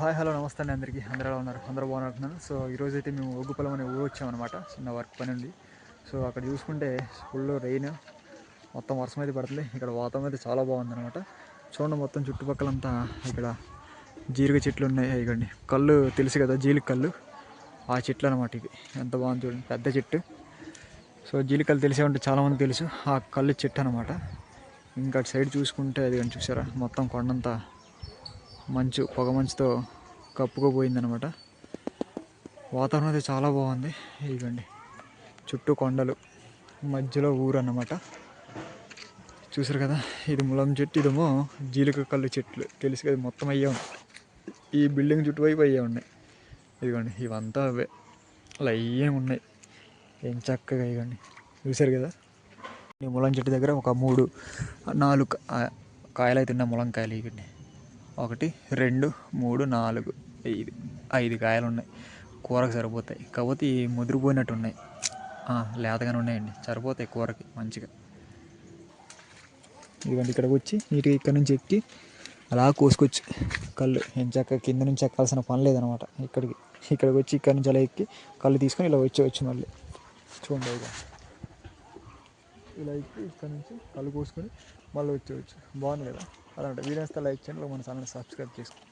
Hi hello నమస్తే అండి అందరికీ. అందరూ ఎలా ఉన్నారు? అందరూ బాగున్నారు? సో ఈరోజు అయితే మేము ఒగ్గుపొలం అనే ఊరు వచ్చామన్నమాట. చిన్న వర్క్ పని ఉంది. సో అక్కడ చూసుకుంటే ఫుల్ రెయిన్ మొత్తం వర్షం అయితే పడుతుంది. ఇక్కడ వాతావరణం అయితే చాలా బాగుందన్నమాట. చూడండి మొత్తం చుట్టుపక్కలంతా ఇక్కడ జీరిగ చెట్లు ఉన్నాయి. ఇగండి కళ్ళు తెలుసు కదా జీలి కళ్ళు ఆ చెట్లు అనమాట ఇవి. ఎంత బాగుంది చూడండి పెద్ద చెట్టు. సో జీలికలు తెలిసే ఉంటే చాలామంది తెలుసు. ఆ కళ్ళు చెట్టు అనమాట ఇంకా అటు సైడ్ చూసుకుంటే అది కానీ చూసారా? మొత్తం కొండంతా మంచు పొగ మంచుతో కప్పుకుపోయిందనమాట వాతావరణం అయితే చాలా బాగుంది. ఇదిగోండి చుట్టూ కొండలు మధ్యలో ఊరు అన్నమాట చూసారు కదా ఇది ములం చెట్టు ఇదేమో జీలక కళ్ళు చెట్లు. తెలుసు కదా మొత్తం అయ్యే ఉన్నాయి. ఈ బిల్డింగ్ చుట్టువైపు అయ్యే ఉన్నాయి. ఇదిగోండి ఇవంతా అవే. లయ్యం ఉన్నాయి. ఏం చక్కగా ఇవ్వండి చూసారు కదా ఈ ములం చెట్టు దగ్గర ఒక మూడు నాలుగు కాయలు అయితే ఉన్నాయి ములంకాయలు ఇవ్వండి. ఒకటి రెండు మూడు నాలుగు ఐదు. ఐదు కాయలు ఉన్నాయి కూరకు సరిపోతాయి. కాకపోతే ముదిరిపోయినట్టు ఉన్నాయి లేతగానే ఉన్నాయండి. సరిపోతాయి కూరకి మంచిగా. ఇదిగోండి ఇక్కడికి వచ్చి నీట్గా ఇక్కడ నుంచి ఎక్కి అలా కోసుకోవచ్చు కళ్ళు ఎంచక్క కింద నుంచి ఎక్కాల్సిన పని లేదనమాట. ఇక్కడికి ఇక్కడికి వచ్చి ఇక్కడ నుంచి అలా ఎక్కి కళ్ళు తీసుకొని ఇలా వచ్చేవచ్చు మళ్ళీ. చూడండి ఇక ఇలా ఎక్కి ఇక్కడ నుంచి కళ్ళు కోసుకొని మళ్ళీ వచ్చేవచ్చు బాగుంది కదా? అలా అంటే వీడియోస్ లైక్ చేయండి మన ఛానల్ సబ్స్క్రైబ్ చేసుకోండి.